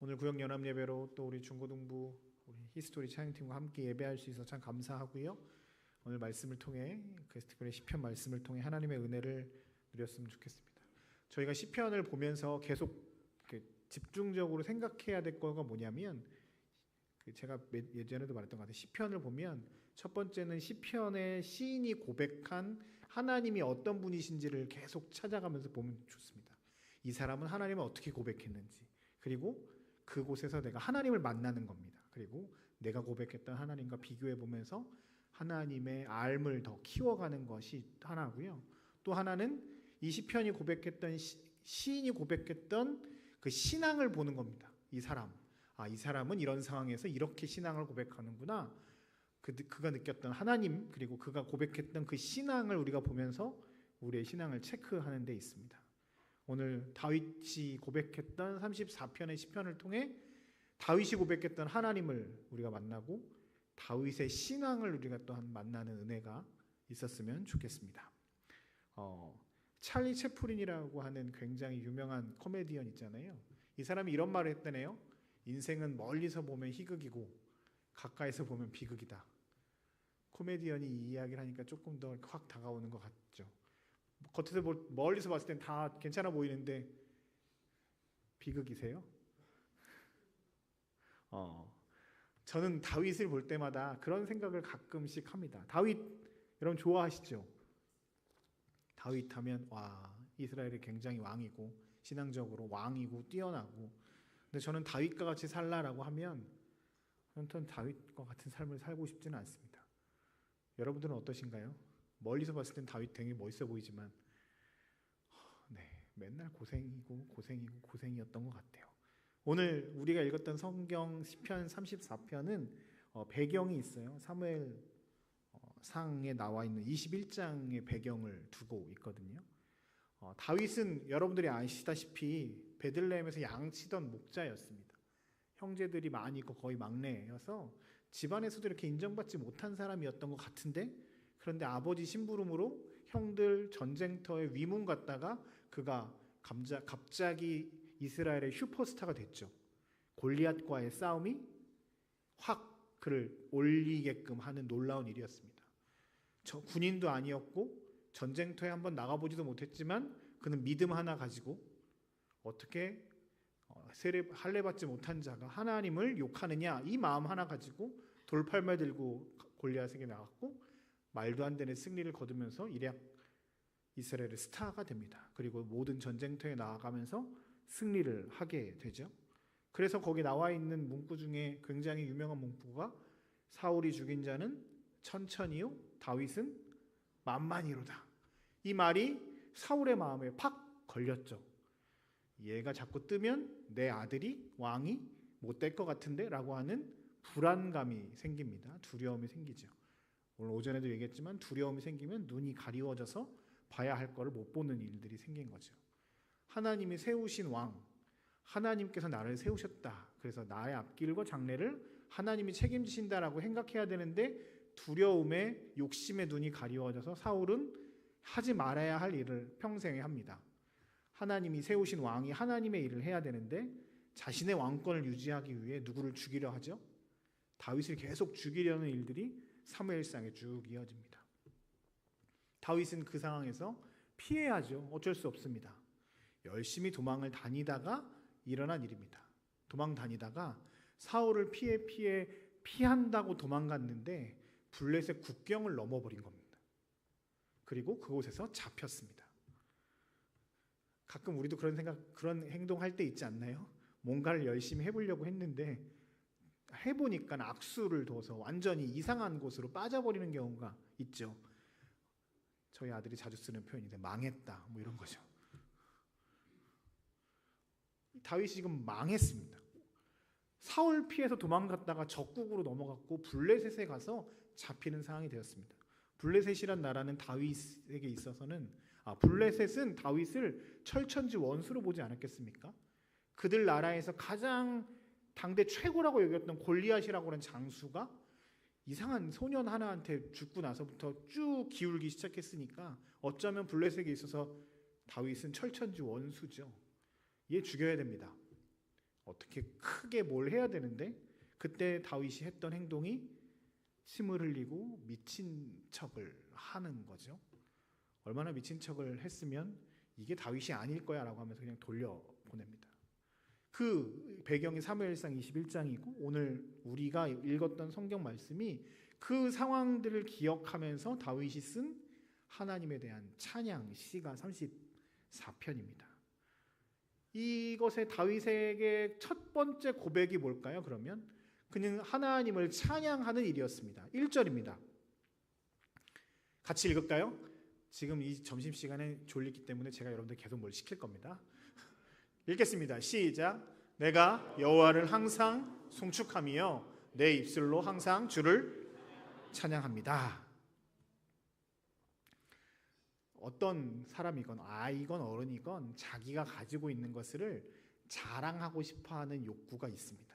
오늘 구역 연합 예배로 또 우리 중고등부 우리 히스토리 찬양팀과 함께 예배할 수 있어 참 감사하고요. 오늘 말씀을 통해 그리스도의 시편 말씀을 통해 하나님의 은혜를 누렸으면 좋겠습니다. 저희가 시편을 보면서 계속 집중적으로 생각해야 될 거가 뭐냐면 그 제가 예전에도 말했던 것 같아요. 시편을 보면 첫 번째는 시편의 시인이 고백한 하나님이 어떤 분이신지를 계속 찾아가면서 보면 좋습니다. 이 사람은 하나님을 어떻게 고백했는지 그리고 그곳에서 내가 하나님을 만나는 겁니다. 그리고 내가 고백했던 하나님과 비교해 보면서 하나님의 알을 더 키워가는 것이 하나고요. 또 하나는 이 시편이 고백했던 시, 시인이 고백했던 그 신앙을 보는 겁니다. 이 사람. 아, 이 사람은 이런 상황에서 이렇게 신앙을 고백하는구나. 그, 그가 느꼈던 하나님 그리고 그가 고백했던 그 신앙을 우리가 보면서 우리의 신앙을 체크하는 데 있습니다. 오늘 다윗이 고백했던 34편의 시편을 통해 다윗이 고백했던 하나님을 우리가 만나고 다윗의 신앙을 우리가 또한 만나는 은혜가 있었으면 좋겠습니다. 어, 찰리 채플린이라고 하는 굉장히 유명한 코미디언 있잖아요. 이 사람이 이런 말을 했다네요. 인생은 멀리서 보면 희극이고 가까이서 보면 비극이다. 코미디언이 이 이야기를 하니까 조금 더 확 다가오는 것 같죠. 겉에서 멀리서 봤을 땐 다 괜찮아 보이는데 비극이세요? 어, 저는 다윗을 볼 때마다 그런 생각을 가끔씩 합니다. 다윗 여러분 좋아하시죠? 다윗 하면 와 이스라엘이 굉장히 왕이고 신앙적으로 왕이고 뛰어나고 근데 저는 다윗과 같이 살라라고 하면 저는 다윗과 같은 삶을 살고 싶지는 않습니다. 여러분들은 어떠신가요? 멀리서 봤을 땐 다윗 되게 멋있어 보이지만 네 맨날 고생이고 고생이고 고생이었던 것 같아요. 오늘 우리가 읽었던 성경 시편 34편은 어, 배경이 있어요. 사무엘 어, 상에 나와 있는 21장의 배경을 두고 있거든요. 어, 다윗은 여러분들이 아시다시피 베들레헴에서 양치던 목자였습니다. 형제들이 많이 있고 거의 막내여서 집안에서도 이렇게 인정받지 못한 사람이었던 것 같은데 그런데 아버지 심부름으로 형들 전쟁터에 위문 갔다가 그가 감자, 갑자기 이스라엘의 슈퍼스타가 됐죠. 골리앗과의 싸움이 확 그를 올리게끔 하는 놀라운 일이었습니다. 저 군인도 아니었고 전쟁터에 한번 나가보지도 못했지만 그는 믿음 하나 가지고 어떻게 어, 세례 할례 받지 못한 자가 하나님을 욕하느냐 이 마음 하나 가지고 돌팔말 들고 골리앗에게 나갔고 말도 안 되는 승리를 거두면서 일약 이스라엘의 스타가 됩니다. 그리고 모든 전쟁터에 나아가면서 승리를 하게 되죠. 그래서 거기 나와 있는 문구 중에 굉장히 유명한 문구가 사울이 죽인 자는 천천히요 다윗은 만만히로다. 이 말이 사울의 마음에 팍 걸렸죠. 얘가 자꾸 뜨면 내 아들이 왕이 못 될 것 같은데라고 하는 불안감이 생깁니다. 두려움이 생기죠. 오늘 오전에도 얘기했지만 두려움이 생기면 눈이 가리워져서 봐야 할 거를 못 보는 일들이 생긴 거죠. 하나님이 세우신 왕, 하나님께서 나를 세우셨다. 그래서 나의 앞길과 장래를 하나님이 책임지신다라고 생각해야 되는데 두려움에 욕심의 눈이 가리워져서 사울은 하지 말아야 할 일을 평생에 합니다. 하나님이 세우신 왕이 하나님의 일을 해야 되는데 자신의 왕권을 유지하기 위해 누구를 죽이려 하죠? 다윗을 계속 죽이려는 일들이 사무엘상에 쭉 이어집니다. 다윗은 그 상황에서 피해야죠. 어쩔 수 없습니다. 열심히 도망을 다니다가 일어난 일입니다. 도망 다니다가 사울을 피해 피해 피한다고 도망갔는데 블렛의 국경을 넘어버린 겁니다. 그리고 그곳에서 잡혔습니다. 가끔 우리도 그런 생각, 그런 행동할 때 있지 않나요? 뭔가를 열심히 해보려고 했는데 해보니까 악수를 둬서 완전히 이상한 곳으로 빠져버리는 경우가 있죠. 저희 아들이 자주 쓰는 표현인데 망했다 뭐 이런 거죠. 다윗이 지금 망했습니다. 사울 피해서 도망갔다가 적국으로 넘어갔고 블레셋에 가서 잡히는 상황이 되었습니다. 블레셋이란 나라는 다윗에게 있어서는 아, 블레셋은 다윗을 철천지 원수로 보지 않았겠습니까? 그들 나라에서 가장 당대 최고라고 여겼던 골리앗이라고 하는 장수가 이상한 소년 하나한테 죽고 나서부터 쭉 기울기 시작했으니까 어쩌면 블레셋에 있어서 다윗은 철천지 원수죠. 얘 죽여야 됩니다. 어떻게 크게 뭘 해야 되는데 그때 다윗이 했던 행동이 침을 흘리고 미친 척을 하는 거죠. 얼마나 미친 척을 했으면 이게 다윗이 아닐 거야라고 하면서 그냥 돌려 보냅니다. 그 배경이 사무엘상 21장이고 오늘 우리가 읽었던 성경 말씀이 그 상황들을 기억하면서 다윗이 쓴 하나님에 대한 찬양 시가 34편입니다. 이것의 다윗에게 첫 번째 고백이 뭘까요? 그러면 그는 하나님을 찬양하는 일이었습니다. 1절입니다. 같이 읽을까요? 지금 이 점심 시간에 졸리기 때문에 제가 여러분들 계속 뭘 시킬 겁니다. 읽겠습니다. 시작. 내가 여호와를 항상 송축하며 내 입술로 항상 주를 찬양합니다. 어떤 사람이건 아이건 어른이건 자기가 가지고 있는 것을 자랑하고 싶어하는 욕구가 있습니다.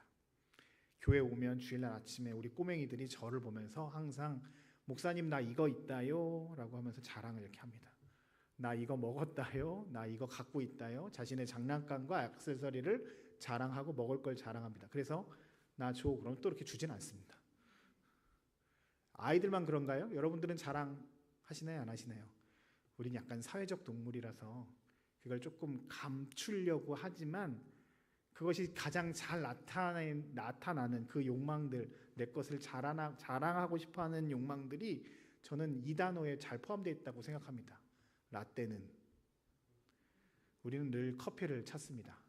교회 오면 주일날 아침에 우리 꼬맹이들이 저를 보면서 항상 목사님 나 이거 있다요라고 하면서 자랑을 이렇게 합니다. 나 이거 먹었다요. 나 이거 갖고 있다요. 자신의 장난감과 액세서리를 자랑하고 먹을 걸 자랑합니다. 그래서 나 줘. 그럼 또 이렇게 주진 않습니다. 아이들만 그런가요? 여러분들은 자랑하시나요? 안 하시나요? 우린 약간 사회적 동물이라서 그걸 조금 감추려고 하지만 그것이 가장 잘 나타나는, 나타나는 그 욕망들, 내 것을 자랑, 자랑하고 싶어 하는 욕망들이 저는 이 단어에 잘 포함되어 있다고 생각합니다. 라떼는 우리는 늘 커피를 찾습니다.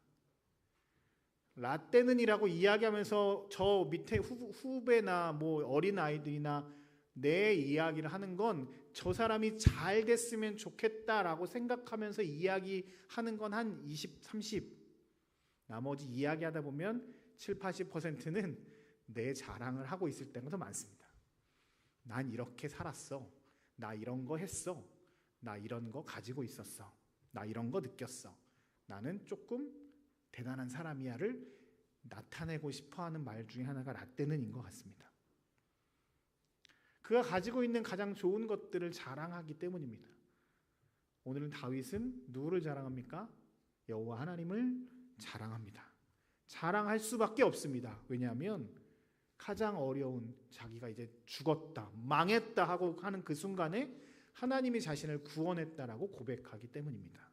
라떼는이라고 이야기하면서 저 밑에 후, 후배나 뭐 어린 아이들이나 내 이야기를 하는 건 저 사람이 잘 됐으면 좋겠다라고 생각하면서 이야기하는 건 한 20, 30. 나머지 이야기하다 보면 7, 80%는 내 자랑을 하고 있을 때가 더 많습니다. 난 이렇게 살았어. 나 이런 거 했어. 나 이런 거 가지고 있었어. 나 이런 거 느꼈어. 나는 조금 대단한 사람이야를 나타내고 싶어 하는 말 중에 하나가 라떼는인 것 같습니다. 그가 가지고 있는 가장 좋은 것들을 자랑하기 때문입니다. 오늘은 다윗은 누구를 자랑합니까? 여호와 하나님을 자랑합니다. 자랑할 수밖에 없습니다. 왜냐하면 가장 어려운 자기가 이제 죽었다, 망했다 하고 하는 그 순간에 하나님이 자신을 구원했다라고 고백하기 때문입니다.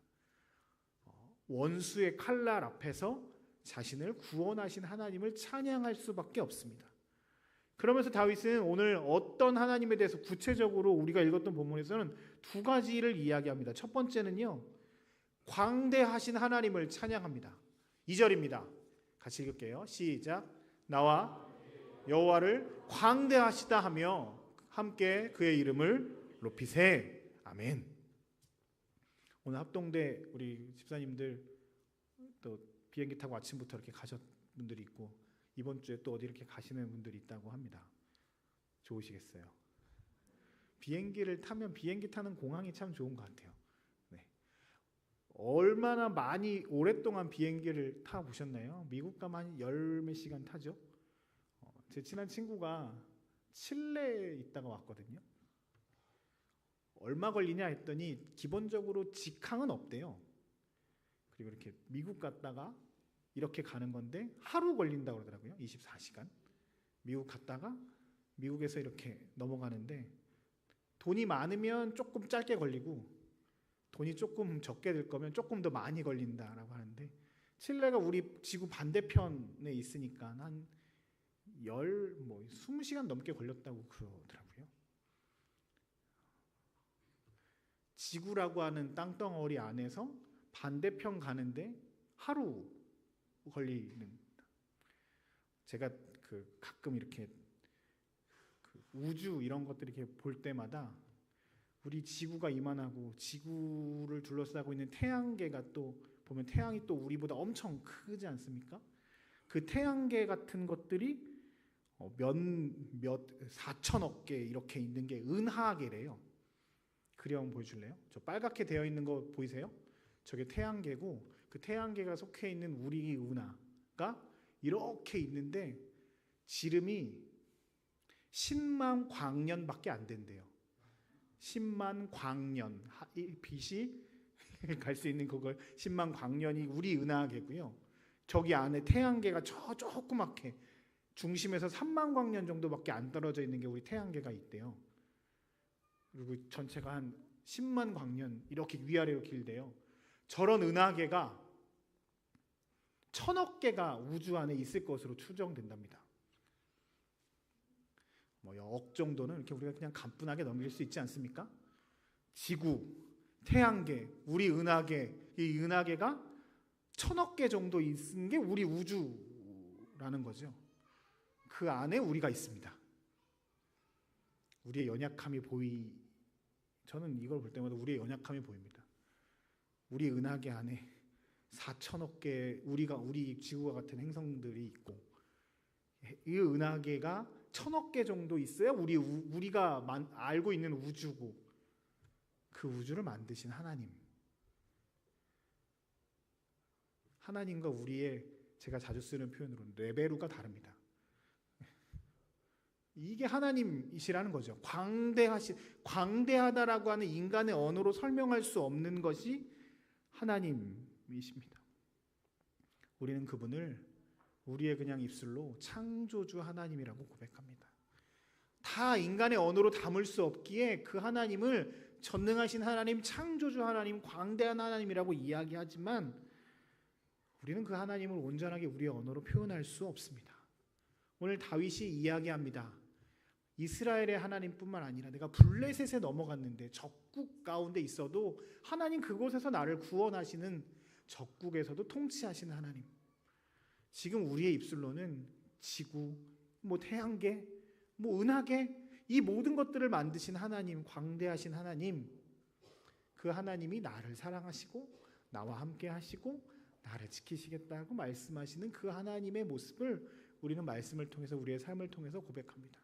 어, 원수의 칼날 앞에서 자신을 구원하신 하나님을 찬양할 수밖에 없습니다. 그러면서 다윗은 오늘 어떤 하나님에 대해서 구체적으로 우리가 읽었던 본문에서는 두 가지를 이야기합니다. 첫 번째는요. 광대하신 하나님을 찬양합니다. 2절입니다. 같이 읽을게요. 시작. 나와 여호와를 광대하시다 하며 함께 그의 이름을 높이세. 아멘. 오늘 합동대 우리 집사님들 또 비행기 타고 아침부터 이렇게 가셨 분들이 있고 이번 주에 또 어디 이렇게 가시는 분들이 있다고 합니다. 좋으시겠어요. 비행기를 타면 비행기 타는 공항이 참 좋은 것 같아요. 네. 얼마나 많이 오랫동안 비행기를 타 보셨나요? 미국 가면 열몇 시간 타죠. 어, 제 친한 친구가 칠레에 있다가 왔거든요. 얼마 걸리냐 했더니 기본적으로 직항은 없대요. 그리고 이렇게 미국 갔다가 이렇게 가는 건데 하루 걸린다고 그러더라고요. 24시간. 미국 갔다가 미국에서 이렇게 넘어가는데 돈이 많으면 조금 짧게 걸리고 돈이 조금 적게 들 거면 조금 더 많이 걸린다라고 하는데 칠레가 우리 지구 반대편에 있으니까 한 열뭐 20시간 넘게 걸렸다고 그러더라고요. 지구라고 하는 땅덩어리 안에서 반대편 가는데 하루 걸리는 제가 그 가끔 이렇게 그 우주 이런 것들 이렇게 볼 때마다 우리 지구가 이만하고 지구를 둘러싸고 있는 태양계가 또 보면 태양이 또 우리보다 엄청 크지 않습니까? 그 태양계 같은 것들이 어, 몇몇 4천억 개 이렇게 있는 게 은하계래요. 그림 보여줄래요? 저 빨갛게 되어 있는 거 보이세요? 저게 태양계고 그 태양계가 속해 있는 우리 은하가 이렇게 있는데 지름이 10만 광년밖에 안 된대요. 10만 광년 빛이 갈 수 있는 그걸 10만 광년이 우리 은하계고요. 저기 안에 태양계가 저 조그맣게 중심에서 3만 광년 정도밖에 안 떨어져 있는 게 우리 태양계가 있대요. 그리고 전체가 한 10만 광년 이렇게 위아래로 길대요. 저런 은하계가 천억 개가 우주 안에 있을 것으로 추정된답니다. 뭐억 정도는 이렇게 우리가 그냥 간분하게 넘길 수 있지 않습니까? 지구, 태양계, 우리 은하계, 이 은하계가 천억 개 정도 있는 게 우리 우주라는 거죠. 그 안에 우리가 있습니다. 우리의 연약함이 보이 저는 이걸 볼 때마다 우리의 연약함이 보입니다. 우리 은하계 안에 4천억 개 우리가 우리 지구와 같은 행성들이 있고 이 은하계가 천억 개 정도 있어야 우리 우, 우리가 만, 알고 있는 우주고 그 우주를 만드신 하나님 하나님과 우리의 제가 자주 쓰는 표현으로 레베루가 다릅니다. 이게 하나님이시라는 거죠. 광대하시 광대하다라고 하는 인간의 언어로 설명할 수 없는 것이 하나님이십니다. 우리는 그분을 우리의 그냥 입술로 창조주 하나님이라고 고백합니다. 다 인간의 언어로 담을 수 없기에 그 하나님을 전능하신 하나님, 창조주 하나님, 광대한 하나님이라고 이야기하지만 우리는 그 하나님을 온전하게 우리의 언어로 표현할 수 없습니다. 오늘 다윗이 이야기합니다. 이스라엘의 하나님뿐만 아니라 내가 블레셋에 넘어갔는데 적국 가운데 있어도 하나님 그곳에서 나를 구원하시는 적국에서도 통치하시는 하나님. 지금 우리의 입술로는 지구, 뭐 태양계, 뭐 은하계 이 모든 것들을 만드신 하나님, 광대하신 하나님. 그 하나님이 나를 사랑하시고 나와 함께 하시고 나를 지키시겠다고 말씀하시는 그 하나님의 모습을 우리는 말씀을 통해서 우리의 삶을 통해서 고백합니다.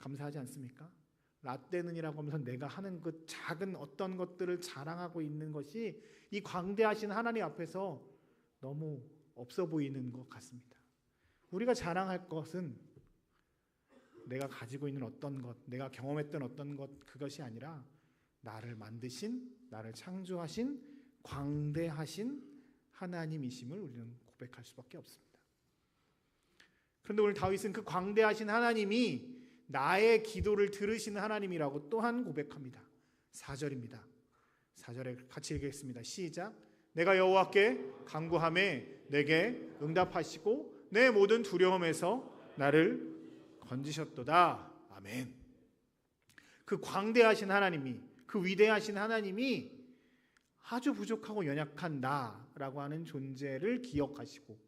감사하지 않습니까? 라떼는이라고 하면서 내가 하는 그 작은 어떤 것들을 자랑하고 있는 것이 이 광대하신 하나님 앞에서 너무 없어 보이는 것 같습니다. 우리가 자랑할 것은 내가 가지고 있는 어떤 것, 내가 경험했던 어떤 것 그것이 아니라 나를 만드신, 나를 창조하신 광대하신 하나님이심을 우리는 고백할 수밖에 없습니다. 그런데 오늘 다윗은 그 광대하신 하나님이 나의 기도를 들으시는 하나님이라고 또한 고백합니다. 4절입니다. 4절에 같이 읽겠습니다. 시작. 내가 여호와께 간구함에 내게 응답하시고 내 모든 두려움에서 나를 건지셨도다. 아멘. 그 광대하신 하나님이 그 위대하신 하나님이 아주 부족하고 연약한 나라고 하는 존재를 기억하시고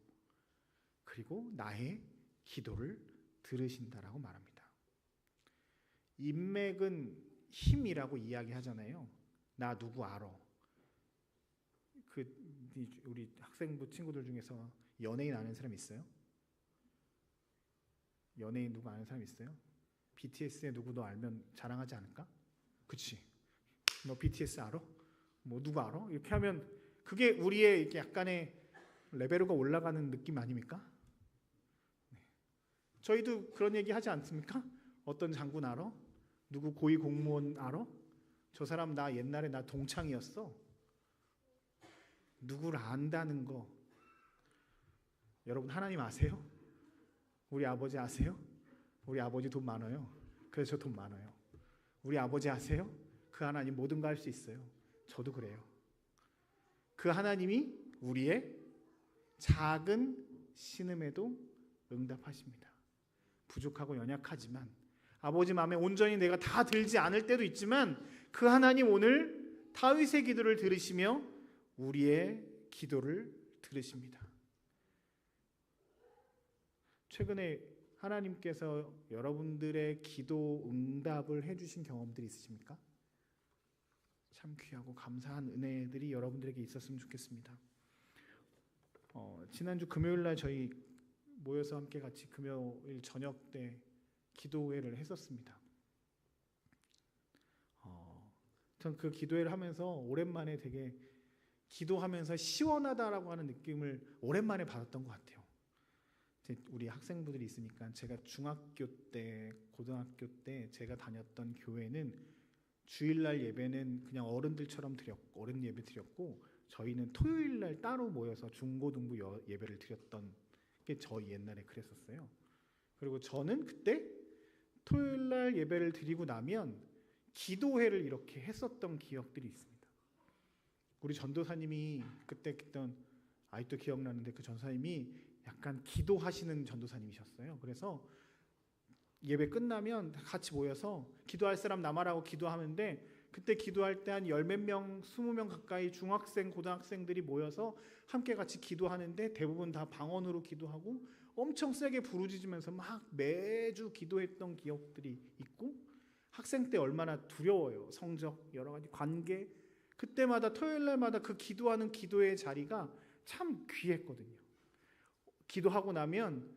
그리고 나의 기도를 들으신다라고 말합니다. 인맥은 힘이라고 이야기하잖아요. 나 누구 알아? 그 우리 학생부 친구들 중에서 연예인 아는 사람 있어요? 연예인 누구 아는 사람 있어요? BTS의 누구도 알면 자랑하지 않을까? 그치? 너 BTS 알아? 뭐 누구 알아? 이렇게 하면 그게 우리의 약간의 레벨가 올라가는 느낌 아닙니까? 네. 저희도 그런 얘기 하지 않습니까? 어떤 장군 알아? 누구 고위 공무원 알아? 저 사람 나 옛날에 나 동창이었어. 누구를 안다는 거. 여러분 하나님 아세요? 우리 아버지 아세요? 우리 아버지 돈 많아요. 그래서 저 돈 많아요. 우리 아버지 아세요? 그 하나님 모든 거 할 수 있어요. 저도 그래요. 그 하나님이 우리의 작은 신음에도 응답하십니다. 부족하고 연약하지만 아버지 마음에 온전히 내가 다 들지 않을 때도 있지만 그 하나님 오늘 다윗의 기도를 들으시며 우리의 기도를 들으십니다. 최근에 하나님께서 여러분들의 기도 응답을 해주신 경험들이 있으십니까? 참 귀하고 감사한 은혜들이 여러분들에게 있었으면 좋겠습니다. 어, 지난주 금요일 날 저희 모여서 함께 같이 금요일 저녁 때 기도회를 했었습니다. 어, 전그 기도회를 하면서 오랜만에 되게 기도하면서 시원하다라고 하는 느낌을 오랜만에 받았던 것 같아요. 우리 학생분들이 있으니까 제가 중학교 때, 고등학교 때 제가 다녔던 교회는 주일날 예배는 그냥 어른들처럼 드렸고 어른 예배 드렸고 저희는 토요일 날 따로 모여서 중고등부 여- 예배를 드렸던 게 저희 옛날에 그랬었어요. 그리고 저는 그때 토요일 날 예배를 드리고 나면 기도회를 이렇게 했었던 기억들이 있습니다. 우리 전도사님이 그때 했던 아직도 기억나는데 그 전사님이 약간 기도하시는 전도사님이셨어요. 그래서 예배 끝나면 같이 모여서 기도할 사람 남아라고 기도하는데 그때 기도할 때 한 열 몇 명, 스무 명 가까이 중학생, 고등학생들이 모여서 함께 같이 기도하는데 대부분 다 방언으로 기도하고 엄청 세게 부르짖으면서 막 매주 기도했던 기억들이 있고 학생 때 얼마나 두려워요. 성적, 여러 가지 관계. 그때마다 토요일 날마다 그 기도하는 기도의 자리가 참 귀했거든요. 기도하고 나면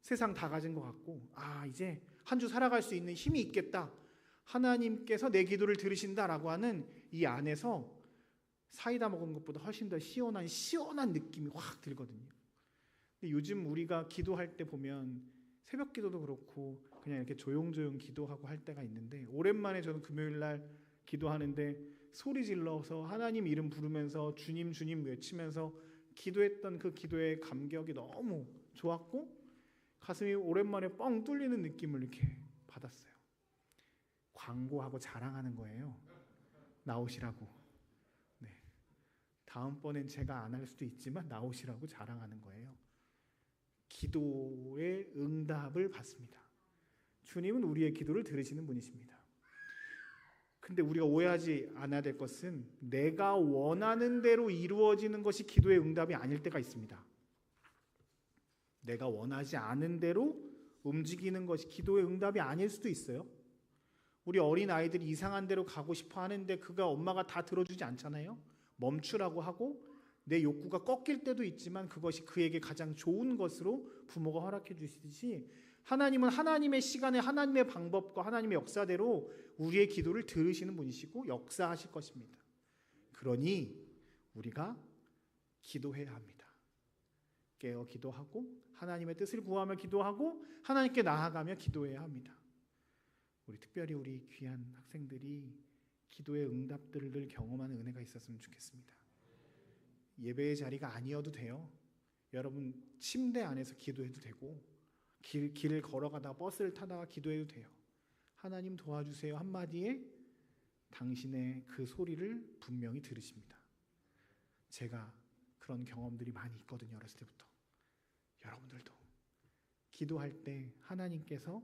세상 다 가진 것 같고 아 이제 한 주 살아갈 수 있는 힘이 있겠다. 하나님께서 내 기도를 들으신다라고 하는 이 안에서 사이다 먹은 것보다 훨씬 더 시원한 시원한 느낌이 확 들거든요. 근데 요즘 우리가 기도할 때 보면 새벽 기도도 그렇고 그냥 이렇게 조용조용 기도하고 할 때가 있는데 오랜만에 저는 금요일 날 기도하는데 소리 질러서 하나님 이름 부르면서 주님 주님 외치면서 기도했던 그 기도의 감격이 너무 좋았고 가슴이 오랜만에 뻥 뚫리는 느낌을 이렇게 받았어요. 광고하고 자랑하는 거예요. 나오시라고. 네. 다음번엔 제가 안 할 수도 있지만 나오시라고 자랑하는 거예요. 기도의 응답을 받습니다. 주님은 우리의 기도를 들으시는 분이십니다. 근데 우리가 오해하지 않아야 될 것은 내가 원하는 대로 이루어지는 것이 기도의 응답이 아닐 때가 있습니다. 내가 원하지 않은 대로 움직이는 것이 기도의 응답이 아닐 수도 있어요. 우리 어린 아이들이 이상한 대로 가고 싶어 하는데 그가 엄마가 다 들어주지 않잖아요. 멈추라고 하고 내 욕구가 꺾일 때도 있지만 그것이 그에게 가장 좋은 것으로 부모가 허락해 주시듯이 하나님은 하나님의 시간에 하나님의 방법과 하나님의 역사대로 우리의 기도를 들으시는 분이시고 역사하실 것입니다. 그러니 우리가 기도해야 합니다. 깨어 기도하고 하나님의 뜻을 구하며 기도하고 하나님께 나아가며 기도해야 합니다. 우리 특별히 우리 귀한 학생들이 기도의 응답들을 늘 경험하는 은혜가 있었으면 좋겠습니다. 예배의 자리가 아니어도 돼요. 여러분 침대 안에서 기도해도 되고 길, 길을 걸어가다가 버스를 타다가 기도해도 돼요. 하나님 도와주세요 한마디에 당신의 그 소리를 분명히 들으십니다. 제가 그런 경험들이 많이 있거든요. 어렸을 때부터. 여러분들도 기도할 때 하나님께서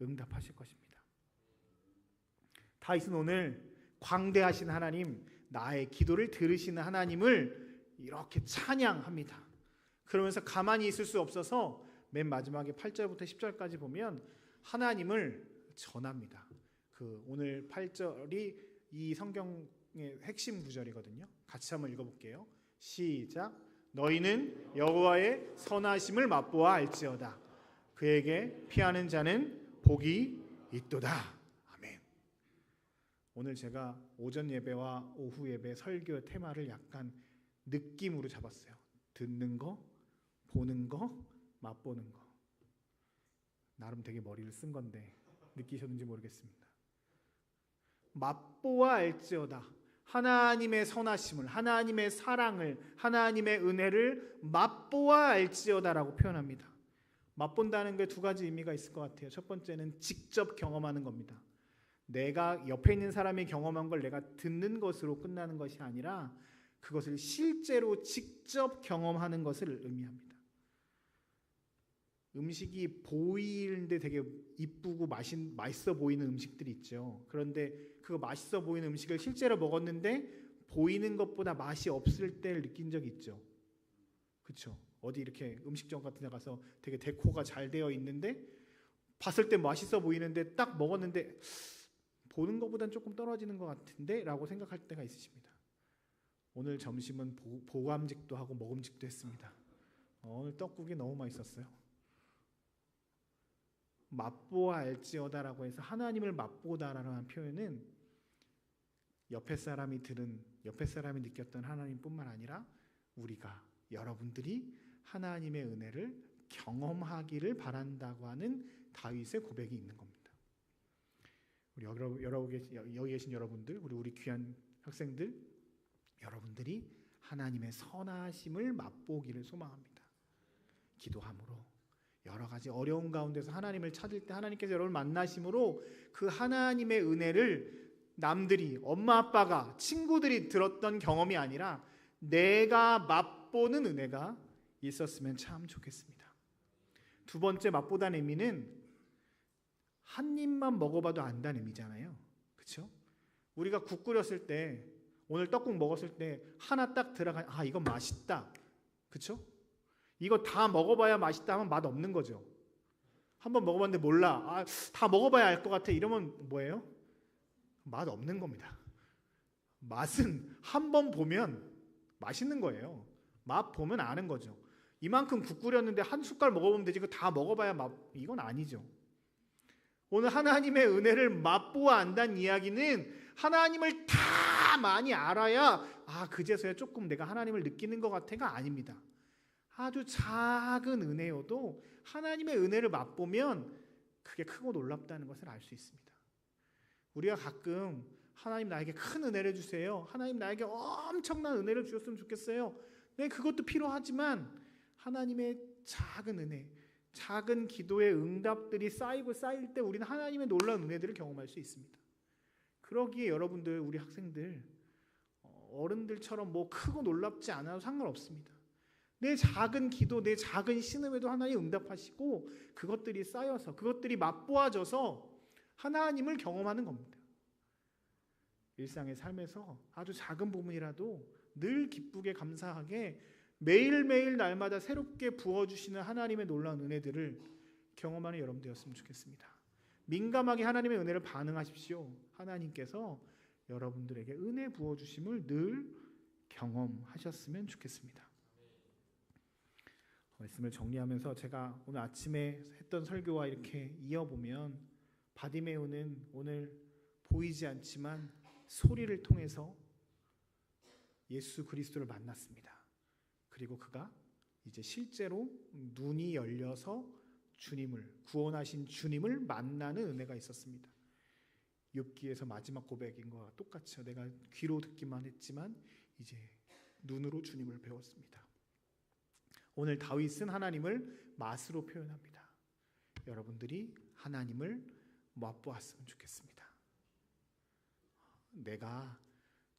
응답하실 것입니다. 다윗은 오늘 광대하신 하나님, 나의 기도를 들으시는 하나님을 이렇게 찬양합니다. 그러면서 가만히 있을 수 없어서 맨 마지막에 8절부터 10절까지 보면 하나님을 전합니다. 그 오늘 8절이 이 성경의 핵심 구절이거든요. 같이 한번 읽어 볼게요. 시작. 너희는 여호와의 선하심을 맛보아 알지어다. 그에게 피하는 자는 복이 있도다. 아멘. 오늘 제가 오전 예배와 오후 예배 설교 테마를 약간 느낌으로 잡았어요. 듣는 거, 보는 거, 맛보는 거. 나름 되게 머리를 쓴 건데 느끼셨는지 모르겠습니다. 맛보아 알지어다. 하나님의 선하심을, 하나님의 사랑을, 하나님의 은혜를 맛보아 알지어다라고 표현합니다. 맛본다는 게 두 가지 의미가 있을 것 같아요. 첫 번째는 직접 경험하는 겁니다. 내가 옆에 있는 사람이 경험한 걸 내가 듣는 것으로 끝나는 것이 아니라 그것을 실제로 직접 경험하는 것을 의미합니다. 음식이 보이는데 되게 이쁘고 맛있, 맛있어 보이는 음식들이 있죠. 그런데 그 맛있어 보이는 음식을 실제로 먹었는데 보이는 것보다 맛이 없을 때를 느낀 적 있죠. 그렇죠. 어디 이렇게 음식점 같은 데 가서 되게 데코가 잘 되어 있는데 봤을 때 맛있어 보이는데 딱 먹었는데 보는 것보단 조금 떨어지는 것 같은데 라고 생각할 때가 있으십니다. 오늘 점심은 보, 보감직도 하고 먹음직도 했습니다. 어, 오늘 떡국이 너무 맛있었어요. 맛보아 알지어다라고 해서 하나님을 맛보다라는 표현은 옆에 사람이 들은 옆에 사람이 느꼈던 하나님뿐만 아니라 우리가 여러분들이 하나님의 은혜를 경험하기를 바란다고 하는 다윗의 고백이 있는 겁니다. 우리 여기, 여기, 여기 계신 여러분들, 우리 우리 귀한 학생들, 여러분들이 하나님의 선하심을 맛보기를 소망합니다. 기도함으로 여러 가지 어려운 가운데서 하나님을 찾을 때 하나님께서 여러분을 만나심으로 그 하나님의 은혜를 남들이 엄마 아빠가 친구들이 들었던 경험이 아니라 내가 맛보는 은혜가 있었으면 참 좋겠습니다. 두 번째 맛보다는 의미는 한 입만 먹어봐도 안다는 의미잖아요. 그렇죠? 우리가 국 끓였을 때 오늘 떡국 먹었을 때 하나 딱 들어가 아 이건 맛있다. 그렇죠? 이거 다 먹어봐야 맛있다 하면 맛 없는 거죠. 한번 먹어봤는데 몰라. 아, 다 먹어봐야 알 것 같아. 이러면 뭐예요? 맛 없는 겁니다. 맛은 한 번 보면 맛있는 거예요. 맛 보면 아는 거죠. 이만큼 국 끓였는데 한 숟갈 먹어보면 되지. 그다 먹어봐야 맛 이건 아니죠. 오늘 하나님의 은혜를 맛보아 안다는 이야기는 하나님을 다 많이 알아야 아 그제서야 조금 내가 하나님을 느끼는 것 같아가 아닙니다. 아주 작은 은혜여도 하나님의 은혜를 맛보면 그게 크고 놀랍다는 것을 알 수 있습니다. 우리가 가끔 하나님 나에게 큰 은혜를 주세요. 하나님 나에게 엄청난 은혜를 주셨으면 좋겠어요. 네, 그것도 필요하지만 하나님의 작은 은혜, 작은 기도의 응답들이 쌓이고 쌓일 때 우리는 하나님의 놀라운 은혜들을 경험할 수 있습니다. 그러기에 여러분들 우리 학생들 어, 어른들처럼 뭐 크고 놀랍지 않아도 상관없습니다. 내 작은 기도, 내 작은 신음에도 하나님 응답하시고 그것들이 쌓여서 그것들이 맛보아져서 하나님을 경험하는 겁니다. 일상의 삶에서 아주 작은 부분이라도 늘 기쁘게 감사하게 매일매일 날마다 새롭게 부어주시는 하나님의 놀라운 은혜들을 경험하는 여러분 되었으면 좋겠습니다. 민감하게 하나님의 은혜를 반응하십시오. 하나님께서 여러분들에게 은혜 부어 주심을 늘 경험하셨으면 좋겠습니다. 말씀을 정리하면서 제가 오늘 아침에 했던 설교와 이렇게 이어보면 바디메오는 오늘 보이지 않지만 소리를 통해서 예수 그리스도를 만났습니다. 그리고 그가 이제 실제로 눈이 열려서 주님을 구원하신 주님을 만나는 은혜가 있었습니다. 욥기에서 마지막 고백인 것과 똑같이 내가 귀로 듣기만 했지만 이제 눈으로 주님을 배웠습니다. 오늘 다윗은 하나님을 맛으로 표현합니다. 여러분들이 하나님을 맛보았으면 좋겠습니다. 내가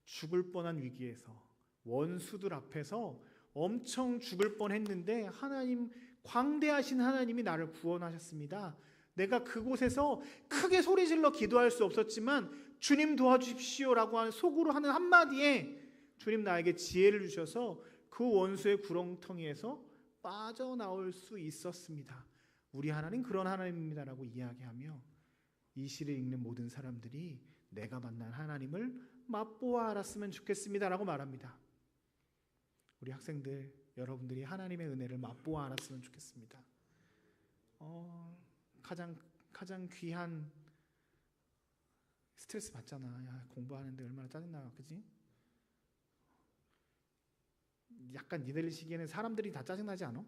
죽을 뻔한 위기에서 원수들 앞에서 엄청 죽을 뻔했는데 하나님 광대하신 하나님이 나를 구원하셨습니다. 내가 그곳에서 크게 소리질러 기도할 수 없었지만 주님 도와주십시오라고 하는 속으로 하는 한마디에 주님 나에게 지혜를 주셔서 그 원수의 구렁텅이에서 빠져나올 수 있었습니다. 우리 하나님 그런 하나님입니다라고 이야기하며 이 시를 읽는 모든 사람들이 내가 만난 하나님을 맛보아 알았으면 좋겠습니다라고 말합니다. 우리 학생들 여러분들이 하나님의 은혜를 맛보아 알았으면 좋겠습니다. 어, 가장 가장 귀한 스트레스 받잖아. 야, 공부하는데 얼마나 짜증나, 그지? 약간 니들 시기에는 사람들이 다 짜증나지 않아?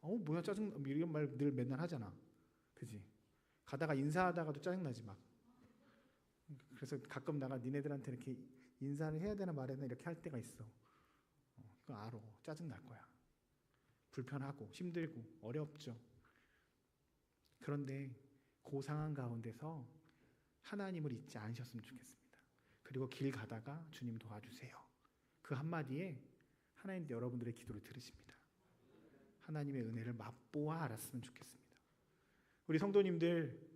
어 뭐야 짜증 이런 말 늘 맨날 하잖아, 그지? 가다가 인사하다가도 짜증나지 막. 그래서 가끔 나가 니네들한테 이렇게 인사를 해야 말해야 되나 이렇게 할 때가 있어. 어, 그거 알아. 짜증 날 거야. 불편하고 힘들고 어렵죠. 그런데 그 상황 가운데서 하나님을 잊지 않으셨으면 좋겠습니다. 그리고 길 가다가 주님 도와주세요. 그 한마디에 하나님 여러분들의 기도를 들으십니다. 하나님의 은혜를 맛보아 알았으면 좋겠습니다. 우리 성도님들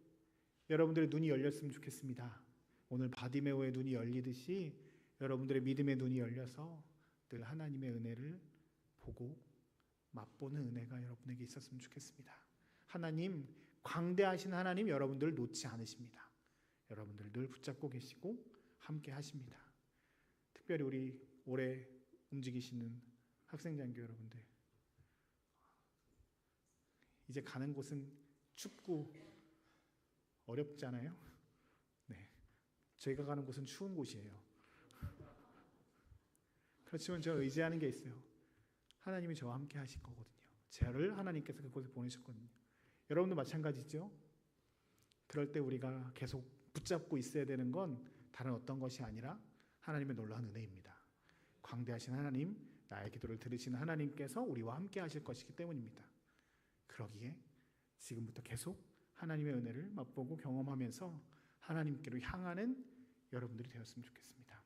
여러분들의 눈이 열렸으면 좋겠습니다. 오늘 바디메오의 눈이 열리듯이 여러분들의 믿음의 눈이 열려서 늘 하나님의 은혜를 보고 맛보는 은혜가 여러분에게 있었으면 좋겠습니다. 하나님 광대하신 하나님 여러분들 놓지 않으십니다. 여러분들 늘 붙잡고 계시고 함께 하십니다. 특별히 우리 올해 움직이시는 학생장교 여러분들 이제 가는 곳은 춥고 어렵잖아요. 네, 저희가 가는 곳은 추운 곳이에요. 그렇지만 제가 의지하는 게 있어요. 하나님이 저와 함께 하실 거거든요. 저를 하나님께서 그곳에 보내셨거든요. 여러분도 마찬가지죠. 그럴 때 우리가 계속 붙잡고 있어야 되는 건 다른 어떤 것이 아니라 하나님의 놀라운 은혜입니다. 광대하신 하나님, 나의 기도를 들으시는 하나님께서 우리와 함께 하실 것이기 때문입니다. 그러기에 지금부터 계속 하나님의 은혜를 맛보고 경험하면서 하나님께로 향하는 여러분들이 되었으면 좋겠습니다.